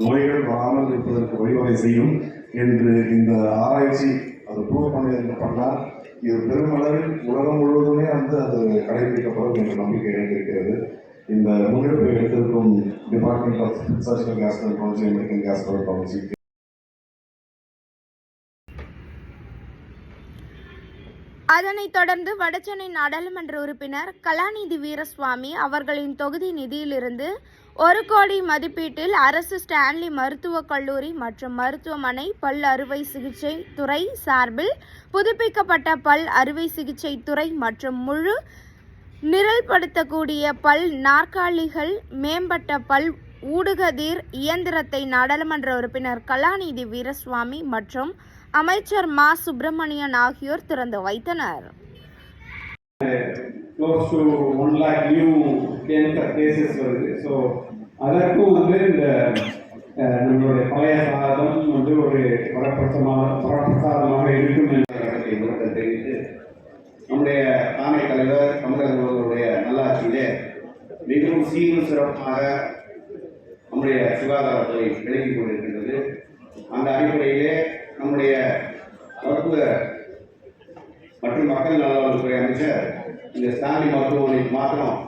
நோய்கள் வராமல் இருப்பதற்கு வழிவகை செய்யும் என்று இந்த ஆராய்ச்சி அது ப்ரூவ் பண்ணியிருக்கப்பட்டால் இது பெருமளவில் உலகம் முழுவதுமே வந்து அது கடைபிடிக்கப்படும் என்ற நம்பிக்கை எழுந்திருக்கிறது இந்த முன்னெடுப்பை எடுத்திருக்கும் department of surgical gas technology American gas technology அதனைத் தொடர்ந்து வடசென்னை நாடாளுமன்ற உறுப்பினர் கலாநிதி வீரசுவாமி அவர்களின் தொகுதி நிதியிலிருந்து ஒரு கோடி மதிப்பீட்டில் அரசு ஸ்டான்லி மருத்துவக் கல்லூரி மற்றும் மருத்துவமனை பல் அறுவை சிகிச்சை துறை சார்பில் புதுப்பிக்கப்பட்ட பல் அறுவை சிகிச்சை துறை மற்றும் முழு நிரல்படுத்தக்கூடிய பல் நாற்காலிகள் மேம்பட்ட பல் ஊடுகதிர் இயந்திரத்தை நாடாளுமன்ற உறுப்பினர் கலாநிதி வீரசுவாமி மற்றும் அமைச்சர் மா. சுப்பிரமணியன் ஆகியோர் திறந்து வைத்தனர். Close to one lakh new cancer cases வருது. ஸோ அதற்கும் வந்து இந்த நம்மளுடைய பழைய சாதம் வந்து ஒரு வரப்பிரசமாக வரப்பிரசாதமாக இருக்கும் என்ற தெரிவித்து நம்முடைய தானை தலைவர் தமிழக முதல்வருடைய நல்லாட்சியிலே மிகவும் சீரும் சிறப்பாக நம்முடைய சுகாதாரத்துறை விளங்கி கொண்டிருக்கின்றது. அந்த அடிப்படையிலே நம்முடைய மருத்துவ மற்றும் மக்கள் நல்வாழ்வுத்துறை அமைச்சர் இந்த ஸ்டாலி மருத்துவமனைக்கு மாத்திரம்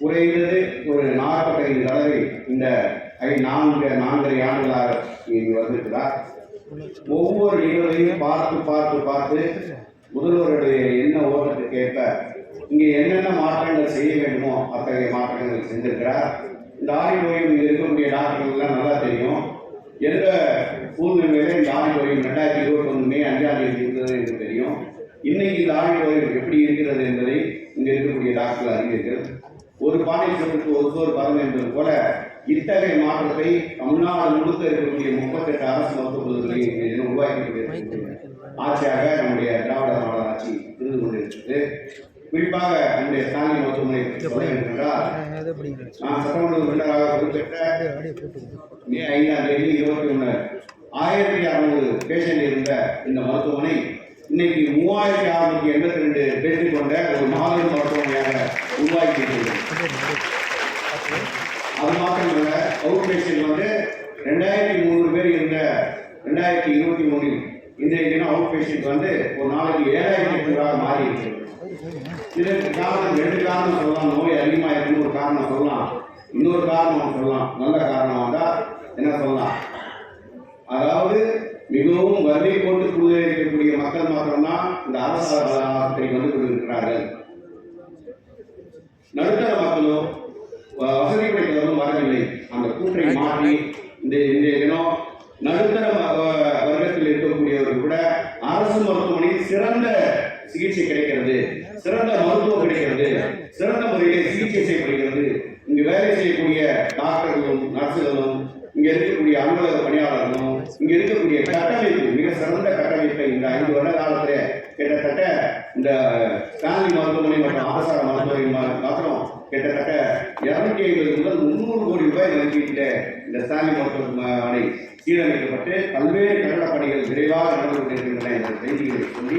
குறைந்தது ஒரு நாற்பத்தைந்து தடவை இந்த ஐ நான்கு நான்கரை ஆண்டுகளாக இங்கு வந்திருக்கிறார். ஒவ்வொரு நிகழ்வையும் பார்த்து பார்த்து பார்த்து முதல்வருடைய என்ன ஓட்டத்துக்கு ஏற்ப இங்கே என்னென்ன மாற்றங்கள் செய்ய வேண்டுமோ அத்தகைய மாற்றங்கள் செஞ்சிருக்கிறார். இந்த ஆய்வோயும் இங்கே இருக்கக்கூடிய டாக்டர்கள்லாம் நல்லா தெரியும். எந்த சூழ்நிலையில இந்த ஆய்வோயும் ரெண்டாயிரத்தி இருபத்தி ஒன்று மே அஞ்சாம் தேதி இருந்தது என்று தெரியும். இன்னைக்கு இந்த ஆய்வோயும் எப்படி இருக்கிறது என்பதை இங்கே இருக்கக்கூடிய டாக்டர்கள் அறிவீர்கள் ஒரு பானை சோற்றுக்கு ஒரு சோறு பதம் என்பது போல இத்தகைய மாற்றத்தை தமிழ்நாடு முழுக்க இருக்கக்கூடிய முப்பத்தெட்டு அரசு மருத்துவ உருவாக்கி ஆட்சியாக நம்முடைய திராவிட மாடல் ஆட்சி இருந்து கொண்டிருக்கிறது. குறிப்பாக நம்முடைய ஸ்டாலின் மருத்துவமனை என்றால் நான் சட்டமன்ற உறுப்பினராக குறிப்பிட்ட மே ஐந்தாம் தேதி இருபத்தி ஒன்று ஆயிரத்தி அறுநூறு பேஷண்ட் இருந்த இந்த மருத்துவமனை இன்னைக்கு மூவாயிரத்தி அறுநூத்தி எண்பத்தி ரெண்டு பேஷண்ட் கொண்ட ஒரு மாதிரி மருத்துவமனையாக உருவாக்கி அது அது இல்லை அவுட் பேஷண்ட் வந்து ரெண்டாயிரத்தி முந்நூறு பேர் இருந்த ரெண்டாயிரத்தி இருபத்தி மூணில் இன்றைய தினம் அவுட் பேஷண்ட் வந்து ஒரு நாளைக்கு ஏழாயிரத்தி எட்நூறாக மாறி இருக்கிறது இதற்கு காரணம் ரெண்டு காரணம் சொல்லலாம். நோய் அதிகமாக இருக்குன்னு ஒரு காரணம் சொல்லலாம். இன்னொரு காரணம் சொல்லலாம். நல்ல காரணம் வந்தால் என்ன சொல்லலாம்? அதாவது மிகவும் வறுமை போட்டு குழுவில் இருக்கக்கூடிய மக்கள் மாத்திரம்தான் இந்த அரசு ஆஸ்பத்திரிக்கு வந்து கொண்டிருக்கிறார்கள் நடுத்தர மக்களும் வசதி படைத்தவர்களும் வரவில்லை. அந்த கூற்றை மாற்றி இந்த இந்த தினம் நடுத்தர வர்க்கத்தில் இருக்கக்கூடியவர்கள் கூட அரசு மருத்துவமனையில் சிறந்த சிகிச்சை கிடைக்கிறது. சிறந்த மருத்துவம் கிடைக்கிறது. சிறந்த முறையில் சிகிச்சை செய்யப்படுகிறது இங்கு வேலை செய்யக்கூடிய டாக்டர்களும் நர்சுகளும் இங்க இருக்கக்கூடிய அலுவலக பணியாளர்களும் இங்க இருக்கக்கூடிய கட்டமைப்பு மிக சிறந்த கட்டமைப்பை இந்த ஐந்து வருட காலத்துல கிட்டத்தட்ட இந்த ஸ்டான்லி மருத்துவமனை மற்றும் ஆசார மருத்துவமனை மா- மாத்திரம் கிட்டத்தட்ட இருநூத்தி ஐம்பது முதல் முந்நூறு கோடி ரூபாய் மதிப்பீட்டில் இந்த ஸ்டான்லி மருத்துவமனை சீரமைக்கப்பட்டு பல்வேறு கட்டட பணிகள் விரைவாக நடந்து கொண்டிருக்கின்றன என்ற செய்திகளை சொல்லி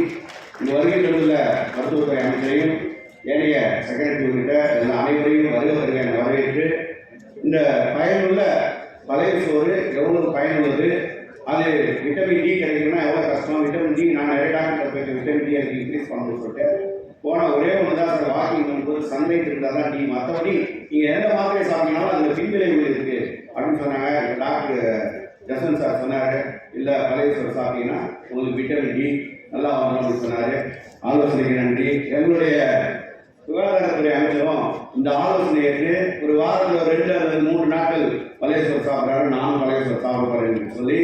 இந்த வருகை தந்துள்ள மருத்துவத்துறை அமைச்சரையும் ஏனைய செக்ரட்டரி உள்ளிட்ட எல்லா அனைவரையும் வருக வருக என வரவேற்று இந்த பயனுள்ள பழைய சோறு எவ்வளவு பயனுள்ளது? அது விட்டமின் டி கிடைக்கணும்னா எவ்வளோ கஷ்டம்? விட்டமின் டி நான் நிறைய டாக்டர் போயிருக்கேன். விட்டமின் டி எனக்கு இன்க்ரீஸ் பண்ணணும்னு சொல்லிட்டு போன ஒரே ஒன்று தான் சார். வாக்கிங் பண்ணும்போது சன்லைட் இருந்தால் தான் டி மற்றபடி நீங்கள் எந்த மாத்திரை சாப்பிட்டீங்கனாலும் அதில் பின்விளைவுகள் இருக்குது அப்படின்னு சொன்னாங்க. டாக்டர் ஜசன் சார் சொன்னார். இல்லை பழைய சோறு சாப்பிட்டீங்கன்னா உங்களுக்கு விட்டமின் டி நல்லா வரணும் சொன்னார் ஆலோசனைக்கு நன்றி. எங்களுடைய சுகாதாரத்துறை அமைச்சரும் இந்த ஆலோசனை ஏற்று ஒரு வாரத்தில் ஒரு ரெண்டு அல்லது மூன்று நாட்கள் பழையசோர் சாப்பிட்றாரு. நானும் பழையசோர் சாப்பிட்றேன் என்று சொல்லி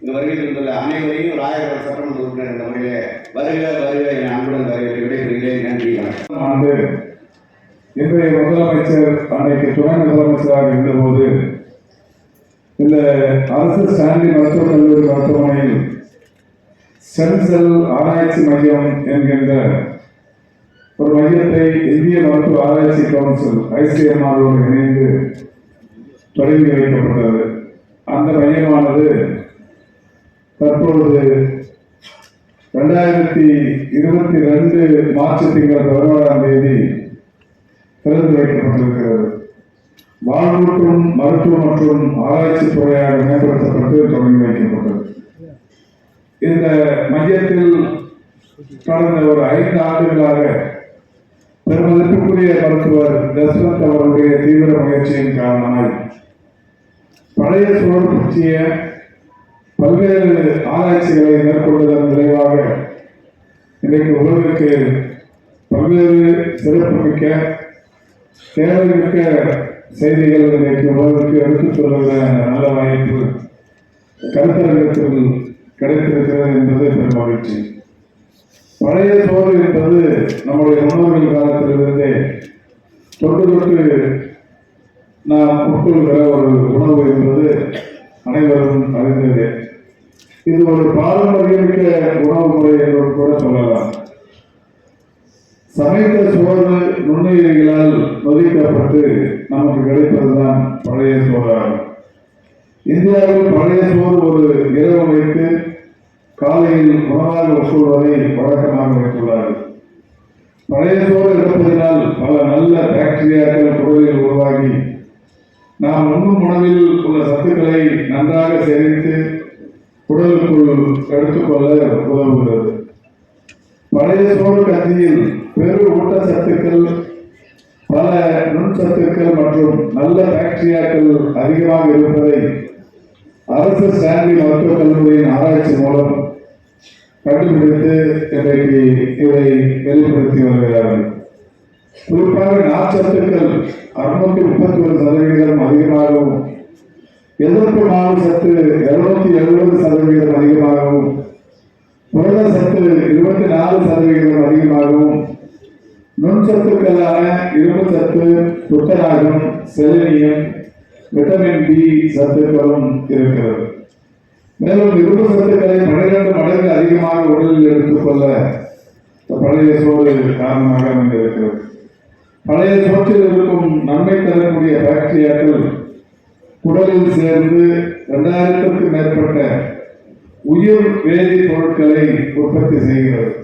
இந்த வருகை இருந்துள்ள அனைவரையும் ராயபுரம் சட்டமன்ற உறுப்பினர் என்ற முறையிலே வருக வருக என் அன்புடன் வருகை விடைபெறுகிறேன். நன்றி வணக்கம். ஆண்டு இன்றைய முதலமைச்சர் அன்னைக்கு துணை முதலமைச்சராக இருந்தபோது இந்த அரசு ஸ்டான்லி மருத்துவக் கல்லூரி மருத்துவமனையில் செல் ஆராய்ச்சி மையம் என்கின்ற ஒரு மையத்தை இந்திய மருத்துவ ஆராய்ச்சி கவுன்சில் ஐசிஎம்ஆரோடு இணைந்து தொடங்கி வைக்கப்பட்டது. அந்த மையமானது தற்பொழுது ரெண்டாயிரத்தி இருபத்தி ரெண்டு மார்ச் திங்கள் பதினோராம் தேதி திறந்து வைக்கப்பட்டிருக்கிறது. வாழ்வூட்டும் மருத்துவம் மற்றும் ஆராய்ச்சி துறையாக மேம்படுத்தப்பட்டு தொடங்கி வைக்கப்பட்டது. இந்த மையத்தில் கடந்த ஒரு ஐந்து ஆண்டுகளாக பெருமதிப்புக்குரிய மருத்துவர் தஸ்வந்த் அவருடைய தீவிர முயற்சியின் காரணமாய் பழைய சூழல் பற்றிய பல்வேறு ஆராய்ச்சிகளை மேற்கொள்வதன் விளைவாக இன்றைக்கு உலகிற்கு பல்வேறு சிறப்புமிக்க தேவைமிக்க செய்திகள் இன்றைக்கு உலகிற்கு எடுத்துச் சொல்லுகிற நல்ல வாய்ப்பு கருத்தரங்கத்தில் கிடைத்திருக்கிறது என்பது பெரும் மகிழ்ச்சி. பழைய சோறு என்பது நம்முடைய முன்னோர்கள் காலத்திலிருந்தே தொட்டு தொட்டு நாம் உட்கொள்கிற ஒரு உணவு என்பது அனைவரும் அறிந்தது. இது ஒரு பாரம்பரியமிக்க உணவு முறை என்று கூட சொல்லலாம். சமைத்த சோறு நுண்ணுயிரிகளால் நொதிக்கப்பட்டு நமக்கு கிடைப்பதுதான் பழைய சோறாகும். இந்தியாவில் பழைய சோறு ஒரு இரவு வைத்து காலையில் உணவாக உட்கொள்வதை வழக்கமாக வைத்துள்ளார்கள். பழைய சோறு எடுப்பதனால் பல நல்ல பாக்டீரியாக்கள் குடலில் உருவாகி நாம் உண்ணும் உணவில் உள்ள சத்துக்களை நன்றாக சேமித்து உடலுக்குள் எடுத்துக்கொள்ள உதவுகிறது. பழைய சோறு கஞ்சியில் பெரு ஊட்டச்சத்துக்கள் பல நுண்சத்துக்கள் மற்றும் நல்ல பாக்டீரியாக்கள் அதிகமாக இருப்பதை அரசு ஸ்டான்லி மருத்துவக் கல்லூரியின் ஆராய்ச்சி மூலம் கண்டுபிடித்து இன்றைக்கு இதை வெளிப்படுத்தி வருகிறார்கள். குறிப்பாக நார்ச்சத்துக்கள் அறுநூத்தி முப்பத்தி ஒரு சதவீதம் அதிகமாகவும் எதிர்ப்பு மாவு சத்து இருநூத்தி எழுபது சதவீதம் அதிகமாகவும் புரத சத்து இருபத்தி நாலு சதவீதம் அதிகமாகவும் நுண்சத்துக்களான இரும்பு சத்து துத்தநாகம் செலினியம் விட்டமின் டி சத்துக்களும் இருக்கிறது. மேலும் இரும்பு சத்துக்களை பன்னிரண்டு மடங்கு அதிகமாக உடலில் எடுத்துக்கொள்ள பழைய சோறு காரணமாக அமைந்திருக்கிறது. பழைய சோற்றில் இருக்கும் நன்மை தரக்கூடிய பாக்டீரியாக்கள் குடலில் சேர்ந்து இரண்டாயிரத்திற்கும் மேற்பட்ட உயிர் வேதி பொருட்களை உற்பத்தி செய்கிறது.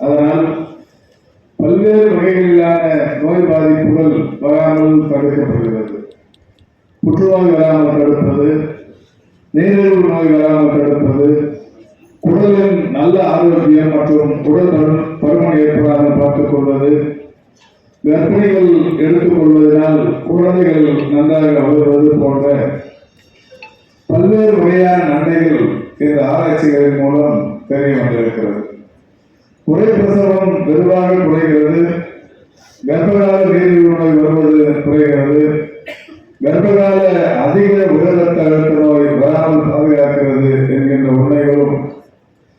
அதனால் பல்வேறு வகைகளிலான நோய் பாதிப்புகள் வராமல் தடுக்கப்படுகிறது. புற்றுநோய் வராமல் தடுப்பது நீரிழிவு நோய் வராமல் தடுப்பது குடலின் நல்ல ஆரோக்கியம் மற்றும் உடல் பருமன் ஏற்படாமல் பார்த்துக் கொள்வது கர்ப்பிணிகள் எடுத்துக்கொள்வதனால் குழந்தைகள் நன்றாக வளர்வது போன்ற பல்வேறு வகையான நன்மைகள் இந்த ஆராய்ச்சிகளின் மூலம் தெரிய வந்திருக்கிறது. குறை பிரசவம் வெகுவாக குறைகிறது. கர்ப்பகால நீரிழிவு நோய் வருவது குறைகிறது. கர்ப்பகால அதிக உடல் ரத்த அழுத்த நோய் வராமல் பாதுகாக்கிறது என்கின்ற உண்மைகளும்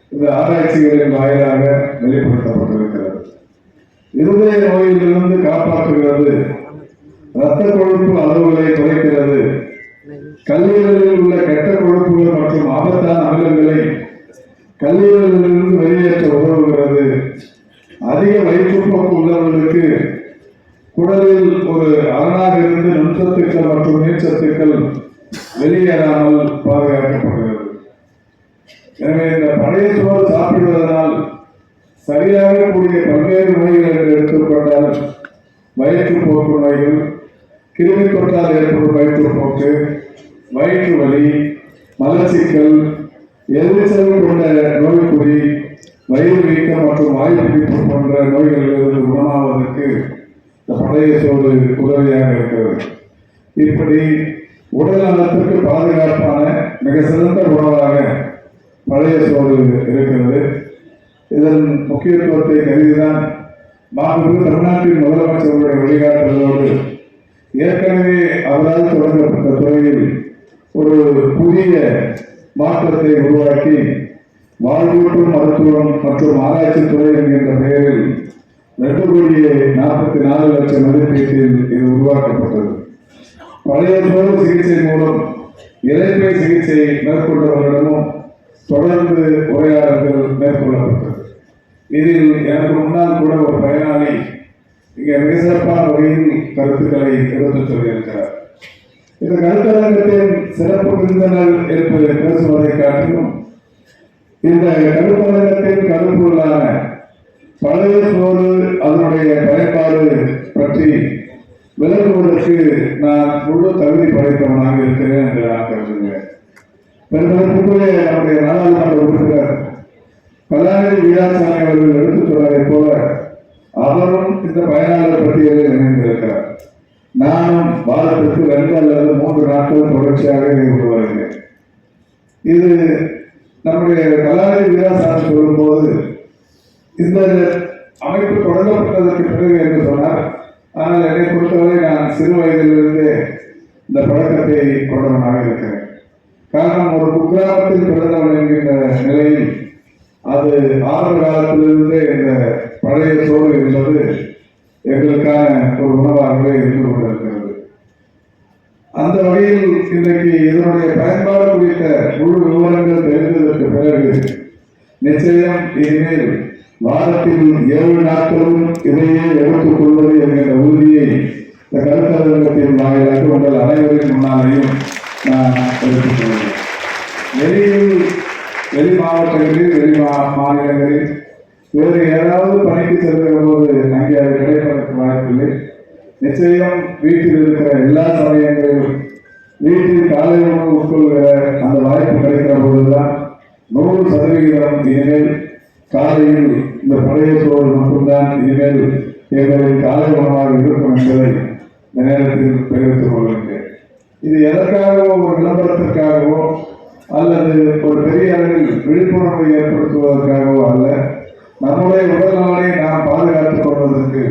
இந்த ஆராய்ச்சிகளின் வாயிலாக வெளிப்படுத்தப்பட்டிருக்கிறது. இருதய நோயிலிருந்து காப்பாற்றுகிறது. இரத்த கொழுப்பு அளவுகளை குறைக்கிறது. கல்லீரலில் உள்ள கெட்ட கொழுப்புகள் மற்றும் ஆபத்தான அமிலங்களை கல்லீரலிலிருந்து வெளியேற்ற உதவுகிறது. அதிக வயிற்றுப்போக்கு உள்ளவர்களுக்கு குடலில் ஒரு அரணாக இருந்து நுண்சத்துக்கள் மற்றும் நீர்ச்சத்துக்கள் வெளியேறாமல் பாதுகாக்கப்படுகிறது. எனவே இந்த பழைய சோறு சாப்பிடுவதனால் சரியாக கூடிய பல்வேறு நோய்கள் என்று எடுத்துக்கொண்டால் வயிற்றுப்போக்கு நோய்கள் கிருமி தொற்றால் ஏற்படும் வயிற்றுப்போக்கு வயிற்று வலி மலச்சிக்கல் எதிர்ச்சல் கொண்ட நோய்க்குறி வயிறு வீக்கம் மற்றும் வாய்ப்பிடிப்பு போன்ற நோய்களிலிருந்து குணமாவதற்கு பழைய சோறு உதவியாக இருக்கிறது. இப்படி உடல் நலத்திற்கு பாதுகாப்பான மிக சிறந்த உணவாக பழைய சோறு இருக்கிறது. இதன் முக்கியத்துவத்தை கருதிதான் மாண்பு தமிழ்நாட்டின் முதலமைச்சருடைய வழிகாட்டுதலோடு ஏற்கனவே அவரால் தொடங்கப்பட்ட துறையில் ஒரு புதிய மாற்றத்தை உருவாக்கி வாழ்வூட்டும் மருத்துவம் மற்றும் ஆராய்ச்சி துறை என்கின்ற பெயரில் ரெண்டு நாற்பத்தி நாலு லட்சம் மதிப்பீட்டில் இது உருவாக்கப்பட்டது. பழைய சோறு சிகிச்சை மூலம் இறைப்பை சிகிச்சை மேற்கொண்டவர்களிடமும் தொடர்ந்து உரையாடல்கள் மேற்கொள்ளப்பட்டது. இதில் எனக்கு முன்னால் கூட ஒரு பயனாளி இங்கே மிக சிறப்பான வகையில் கருத்துக்களை எடுத்துச் சொல்லியிருக்கிறார். இந்த கருத்தரங்கத்தின் சிறப்பு விருந்தினர் என்று பேசுவதை காட்டிலும் இந்த கருத்தரங்கத்தின் கருப்பொருளான பழைய சோறு அதனுடைய பயன்பாடு பற்றி விலகுவதற்கு நான் முழு தகுதி படைத்தவனாக இருக்கிறேன் என்று நான் கருதுகிறேன். பெருமளவுக்குள்ளே நம்முடைய நாடாளுமன்ற உறுப்பினர் கலாநிதி வீராசாமி அவர்கள் எடுத்துச் சொன்னதைப் போல அவரும் இந்த பயனாளர் பட்டியலில் இணைந்திருக்கிறார். நானும் வாரத்திற்கு ரெண்டு அல்லது மூன்று நாட்கள் தொடர்ச்சியாக இருந்து வருகிறேன். இது நம்முடைய கலாநிதி வீராசாமி சொல்லும்போது இந்த அமைப்பு தொடங்கப்பட்டதற்கு பிறகு என்று சொன்னார். ஆனால் என்னை பொறுத்தவரை நான் சிறு வயதிலிருந்தே இந்த பழக்கத்தை கொண்டவனாக இருக்கிறேன். காரணம் ஒரு குக்கிராமத்தில் பிறந்தவன் என்கின்ற நிலையில் அது ஆரம்ப காலத்திலிருந்தே இந்த பழைய சோறு என்பது எங்களுக்கான ஒரு உணவாகவே இருந்து கொண்டிருக்கிறது. அந்த வகையில் இன்றைக்கு இதனுடைய பயன்பாடு குறித்த முழு விவரங்கள் தெரிந்ததற்கு பிறகு நிச்சயம் இனிமேல் வாரத்தில் ஏழு நாட்களும் இதையே எடுத்துக் கொள்வது என்கிற உறுதியை இந்த கருத்தரங்கத்தின் வாயிலாக உங்கள் அனைவரின் முன்னாலேயும் நான் எடுத்துக் கொள்கிறேன். வெளியில் வெளி மாவட்டங்களில் வெளி மா- மாநிலங்களில் வேறு ஏதாவது பணிக்கு செல்கிற போது அங்கே அது கிடைப்பதற்கு வாய்ப்பில்லை. நிச்சயம் வீட்டில் இருக்கிற எல்லா சமயங்களிலும் வீட்டில் காலை உணவு உட்கொள்கிற அந்த வாய்ப்பு கிடைக்கிற போதுதான் நூறு சதவிகிதம் இனிமேல் காலையில் சோறு இனிமேல் எங்களின் காலை உணவாக இருக்கும் என்பதை இந்த நேரத்தில் தெரிவித்துக் கொள்கின்றேன். இது எதற்காகவோ ஒரு விளம்பரத்திற்காகவோ அல்லது ஒரு பெரிய அளவில் விழிப்புணர்வை ஏற்படுத்துவதற்காகவோ அல்ல நம்முடைய உடல் நலனை நாம் பாதுகாத்துக் கொள்வதற்கு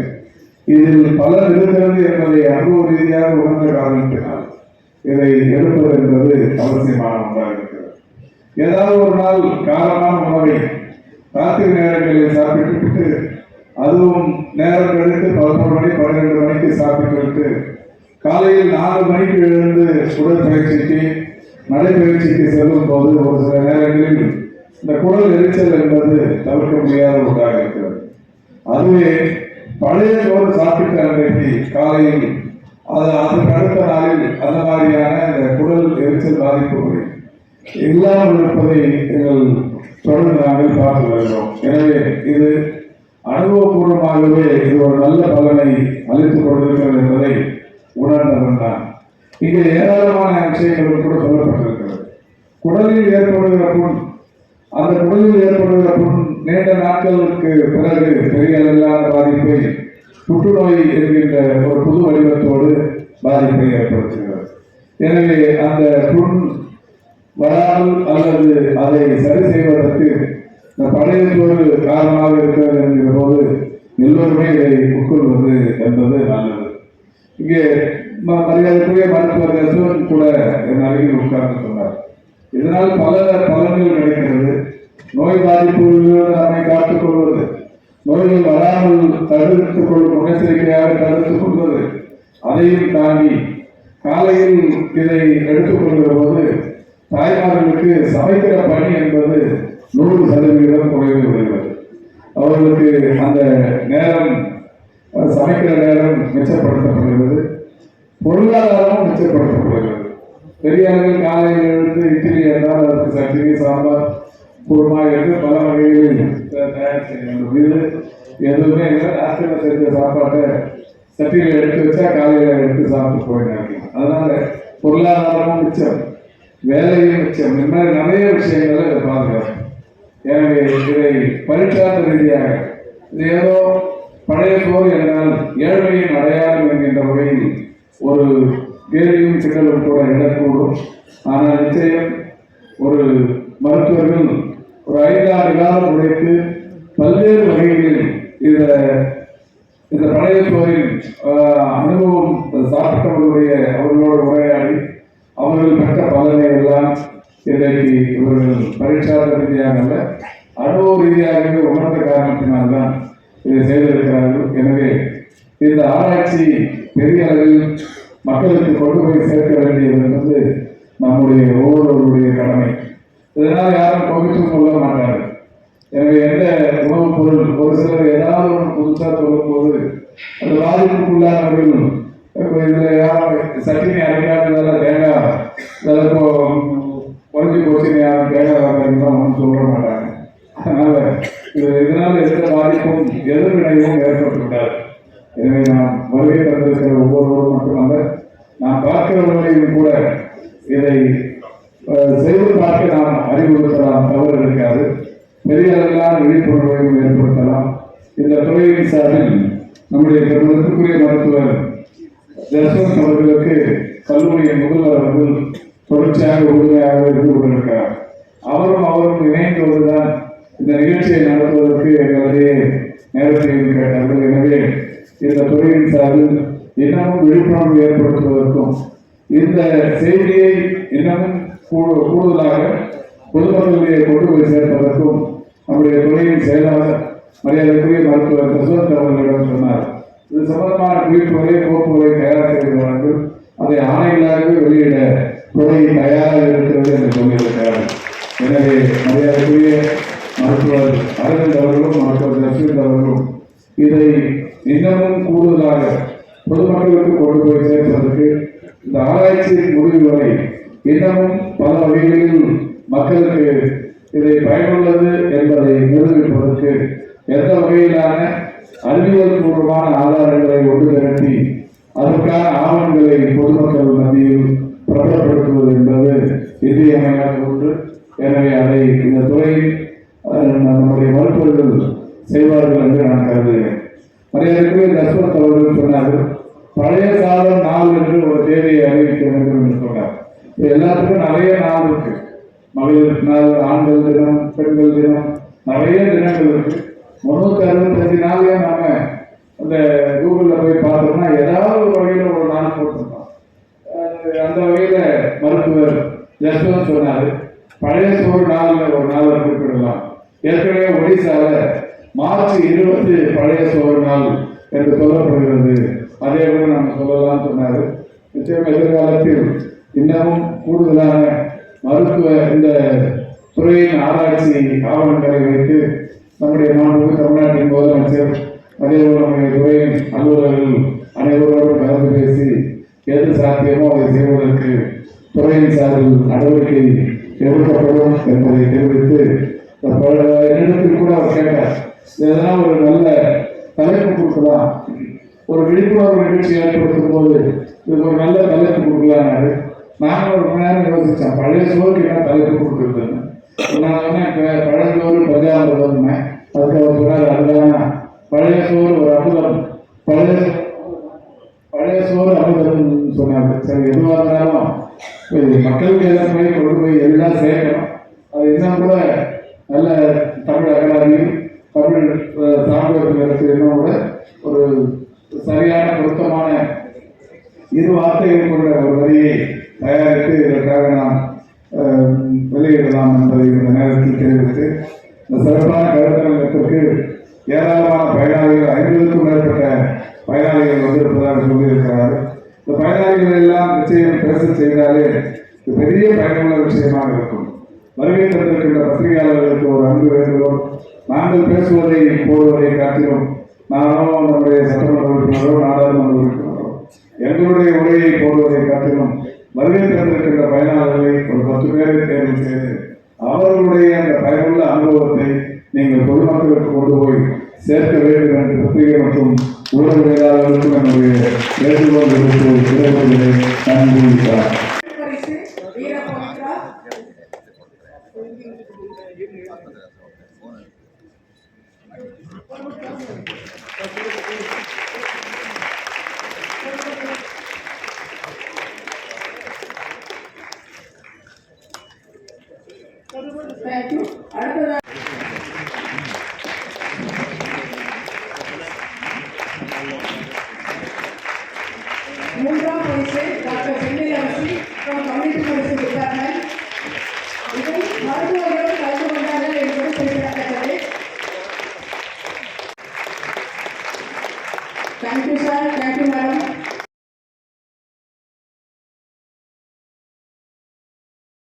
இதில் பலன் இருக்கிறது என்பதை அனுபவ ரீதியாக உணர்ந்த காரணத்தினால் இதை எடுப்பது என்பது அவசியமான ஒன்றாக இருக்கிறது. ஏதாவது ஒரு நாள் காலமான உணவை ராத்திரி நேரங்களில் சாப்பிட்டுவிட்டு அதுவும் நேரம் கழித்து பதினோரு மணி பன்னிரெண்டு மணிக்கு சாப்பிட்டு காலையில் நாலு மணிக்கு எழுந்து உடற்பயிற்சிக்கு நடைப்பயிற்சிக்கு செல்லும் போது ஒரு சில நேரங்களில் இந்த குடல் எரிச்சல் என்பது தவிர்க்க முடியாத ஒன்றாக இருக்கிறது. அதுவே பழைய சோறு சாப்பிட்ட அன்றைக்கு காலையில் அது அதுக்கு அடுத்த நாளில் அந்த மாதிரியான இந்த குடல் எரிச்சல் பாதிப்புகளை இல்லாமல் இருப்பதை எங்கள் தொடர்ந்து நாங்கள் பார்த்து வருகிறோம். எனவே இது அனுபவபூர்வமாகவே இது ஒரு நல்ல பலனை அளித்துக் கொண்டிருக்கிறது என்பதை உணர்ந்தவன் தான் இங்கே ஏராளமான விஷயங்கள் கூட சொல்லப்பட்டிருக்கிறது. குடலில் ஏற்படுகிற புண் அந்த குடலில் ஏற்படுகிற புண் நீண்ட நாட்களுக்கு பிறகு பெரிய அளவிலான பாதிப்பை புற்றுநோய் என்கின்ற ஒரு புது வடிவத்தோடு பாதிப்பை ஏற்படுத்துகிறது. எனவே அந்த புண் வராமல் அல்லது அதை சரி செய்வதற்கு இந்த பழைய காரணமாக இருக்கிறது என்கிற போது எல்லோருமே இதை உட்கொள்வது என்பது நல்லது. இங்கே மரியாதைக்குரிய மருத்துவர் யசுவன் கூட என் அருகில் உட்கார்ந்து சொன்னார். இதனால் பல பலன்கள் கிடைக்கிறது. நோய் பாதிப்புகளிலிருந்து நம்மை காத்துக் கொள்வது நோய்கள் வராமல் தடுத்துக் கொள்ளும் முன்னெச்சரிக்கையாக தடுத்துக் கொள்வது அதையும் தாண்டி காலையில் இதை எடுத்துக்கொள்கிற போது தாய்மார்களுக்கு சமைக்கிற பணி என்பது நூறு சதவீதம் குறைவு விடுகிறது அவர்களுக்கு அந்த நேரம் சமைக்கிற நேரம் மிச்சப்படுத்தப்படுகிறது. பொருளாதாரமும் மிச்சப்படுத்தப்படுகிறது. பெரியார்கள் காலையில் எழுந்து இட்லி என்றால் அதற்கு சட்னி சாம்பார் குருமா என்று பல வகைகளில் தயார் செய்யணும் இது எதுவுமே இல்லை. ராத்திரியில் செஞ்ச சாப்பாட்டை சட்டியில் எடுத்து வச்சா காலையில் எடுத்து சாப்பிட்டு போயிடாங்க அதனால பொருளாதாரமும் மிச்சம் வேலையும் மிச்சம். இந்த மாதிரி நிறைய விஷயங்களை இதை பாதுகாக்கும் எனவே இதை பரிசார்ந்த ரீதியாக ஏதோ பழைய சோறு என்றால் ஏழ்மையின் அடையாளம் என்கின்ற வகையில் ஒரு கேள்வியும் சிக்கலும் கூட எழக்கூடும். ஆனால் நிச்சயம் ஒரு மருத்துவர்கள் ஒரு ஐந்தாறு காலம் உழைத்து பல்வேறு வகைகளில் இந்த இந்த பழைய சோறின் அனுபவம் சாப்பிட்டவர்களுடைய அவர்களோடு உரையாடி அவர்கள் பெற்ற பலனை எல்லாம் இன்றைக்கு இவர்கள் பரீட்சாத ரீதியாக அல்ல அனுபவ ரீதியாகவே உணர்ந்த காரணத்தினால்தான் இதை செய்திருக்கிறார்கள். எனவே இந்த ஆராய்ச்சி பெரிய அளவில் மக்களுக்கு கொண்டு போய் சேர்க்க வேண்டியது என்பது நம்முடைய ஒவ்வொருவருடைய கடமை. இதனால் யாரும் பகுத்தும் கொள்ள மாட்டார்கள். எனவே எந்த உணவுப் பொருள் ஒரு சிலர் ஏதாவது ஒன்று புதுசாக சொல்லும்போது அந்த பாதிப்புக்குள்ளானவர்கள் இப்போ இதில் யாரும் சட்டினி அரைக்காததால தேங்காய் இதில் இப்போ குறைஞ்சி போச்சுன்னு யாரும் தேங்காய் சொல்ல மாட்டாங்க. அதனால இது இதனால் எந்த பாதிப்பும் எதிர்வினையும் ஏற்பட்டுவிட்டார். எனவே நாம் வருகை தந்திருக்கிற ஒவ்வொருவரும் இருக்கிறவர்களையும் கூட இதை செய்து பார்க்க நாம் அறிவுறுத்தலாம் தவறு இருக்காது பெரிய அளவிலான விழிப்புணர்வையும் ஏற்படுத்தலாம். இந்த துறையின் சார்பில் நம்முடைய பெருமதிப்புக்குரிய மருத்துவர் தர்சன் அவர்களுக்கு கல்லூரியின் முதல்வர் அவர்கள் தொடர்ச்சியாக உறுதியாக இருந்து கொண்டிருக்கிறார். அவரும் அவரும் இணைந்து இந்த நிகழ்ச்சியை நடத்துவதற்கு எங்களுடைய நேரத்தையும் கேட்டார்கள். எனவே இந்த துறையின் சார்பில் இன்னமும் விழிப்புணர்வு ஏற்படுத்துவதற்கும் இந்த செய்தியை இன்னமும் கூ- கூடுதலாக பொதுமக்களிடையே கொண்டு போய் சேர்ப்பதற்கும் நம்முடைய துறையின் செயலாளர் மரியாதைக்குரிய மருத்துவர் பிரசோத் அவர்களிடம் சொன்னார். இது சம்பந்தமான குறிப்புகளை கோப்புகளை தயார் செய்கிறார்கள் அதை ஆணைகளாகவே வெளியிட துறை தயாராக இருக்கிறது என்று சொல்லியிருக்கிறார் எனவே மரியாதைக்குரிய மருத்துவர் அரவிந்த் அவர்களும் மருத்துவர் ஜஸ்வித் அவர்களும் இதை இன்னமும் கூடுதலாக பொதுமக்களுக்கு கொண்டு போய் சேர்ப்பதற்கு இந்த ஆராய்ச்சி முடிவு வரை இன்னமும் பல வகைகளில் மக்களுக்கு இதை பயனுள்ளது என்பதை நிரூபிப்பதற்கு எந்த வகையிலான அறிவியல் பூர்வமான ஆதாரங்களை ஒன்று திரட்டி அதற்கான ஆவணங்களை பொதுமக்கள் மத்தியில் பிரபலப்படுத்துவது என்பது இன்றியமையாத ஒன்று எனவே அதை இந்த துறையில் நம்முடைய மருத்துவர்கள் செய்வார்கள் என்று நான் கருதுகிறேன். மரியாதைக்குரிய தஸ்வந்த் அவர்கள் சொன்னார்கள் பழைய காலம் நாள் என்று ஒரு தேதியை அறிவிக்க வேண்டும் என்று சொன்னார். இது எல்லாத்துக்கும் நிறைய நாள் இருக்கு. மகளிர் நாள் ஆண்கள் தினம் பெண்கள் தினம் நிறைய தினங்கள் இருக்கு. முன்னூத்தி அறுபத்தஞ்சு நாளே நாம அந்த கூகுள்ல போய் பார்த்தோம்னா ஏதாவது ஒரு வகையில ஒரு நாள் போட்டிருந்தோம் அந்த வகையில மருத்துவர் ஜஸ்வந்த் சொன்னாரு. பழைய சோறு நாளில் ஒரு நாளில் குறிப்பிடலாம் ஏற்கனவே ஒடிசால மார்ச் இருபது பழைய சோறு நாள் என்று சொல்லப்படுகிறது. அதே போல நம்ம சொல்லலாம் சொன்னாரு. நிச்சயம் எதிர்காலத்தில் இன்னமும் கூடுதலான மருத்துவ இந்த துறையின் ஆராய்ச்சி ஆவணங்களை வைத்து நம்முடைய மாண்பு தமிழ்நாட்டின் முதலமைச்சர் அதே போல நம்முடைய துறையின் அலுவலர்கள் அனைவரோடும் கலந்து பேசி எது சாத்தியமோ அதை செய்வதற்கு துறையின் சார்பில் நடவடிக்கை எடுக்கப்படும் என்பதை தெரிவித்து பல- என்னிடத்தில் கூட அவர் கேட்டார் இதெல்லாம் ஒரு நல்ல தலைப்பு கொடுக்கலாம் ஒரு விழிப்புணர்வு நிகழ்ச்சி ஏற்படுத்தும் போது இது ஒரு நல்ல தலைப்பு கொடுக்கலான்னாரு நான். ஒரு மணி நேரம் யோசிச்சேன் பழைய சோறுக்கு என்ன தலைப்பு கொடுக்குறதுன்னு நான் சொன்னேன் ப- பழஞ்சோறு பஞ்சாமிரதம்னேன் அதுக்கு அவர் சொன்னார் அதுதான்? பழைய சோறு ஒரு அமுதம் பழைய பழைய சோறு அமுதம் சொன்னாங்க. சரி எதுவாக இருந்தாலும் இது மக்களுக்கு ஏற்ற மாதிரி கொண்டு போய் எல்லாம் சேர்க்கணும். அது இன்னும் கூட நல்ல தமிழ் அகராதி தமிழ் அஹ், சான்றோர்களுக்கு இன்னும் கூட ஒரு சரியான பொருத்தமான இரு வார்த்தைகள் கொண்ட ஒரு வரியை தயாரித்து இதற்காக நாம் வெளியிடலாம் என்பதை இந்த நேரத்தில் தெரிவித்து இந்த சிறப்பான கருத்தரங்கத்திற்கு ஏராளமான பயனாளிகள் ஐம்பதுக்கும் மேற்பட்ட பயனாளிகள் வந்திருப்பதாக சொல்லியிருக்கிறார். இந்த பயனாளிகள் எல்லாம் நிச்சயம் பேச செய்தாலே இது பெரிய பயனுள்ள விஷயமாக இருக்கும். வருகை தந்திருக்கின்ற பத்திரிகையாளர்களுக்கு ஒரு அன்பு வேண்டுகோள் நாங்கள் பேசுவதை போடுவதை காட்டிலும் நானோ நம்முடைய சட்டமன்ற உறுப்பினரோ நாடாளுமன்ற உறுப்பினரோ எங்களுடைய உரையை போடுவதை காட்டிலும் வருகை தந்திருக்கின்ற பயனாளர்களை ஒரு பத்து பேரை தேர்வு செய்து அவர்களுடைய அந்த பயனுள்ள அனுபவத்தை நீங்கள் பொதுமக்களுக்கு கொண்டு போய் சேர்க்க வேண்டும் என்று பத்திரிகை மற்றும் ஊடகவியலாளர்களுக்கும் என்னுடைய வேண்டுகோள் விடுத்து விடைபெறுகிறேன் நன்றி வணக்கம். பரிசு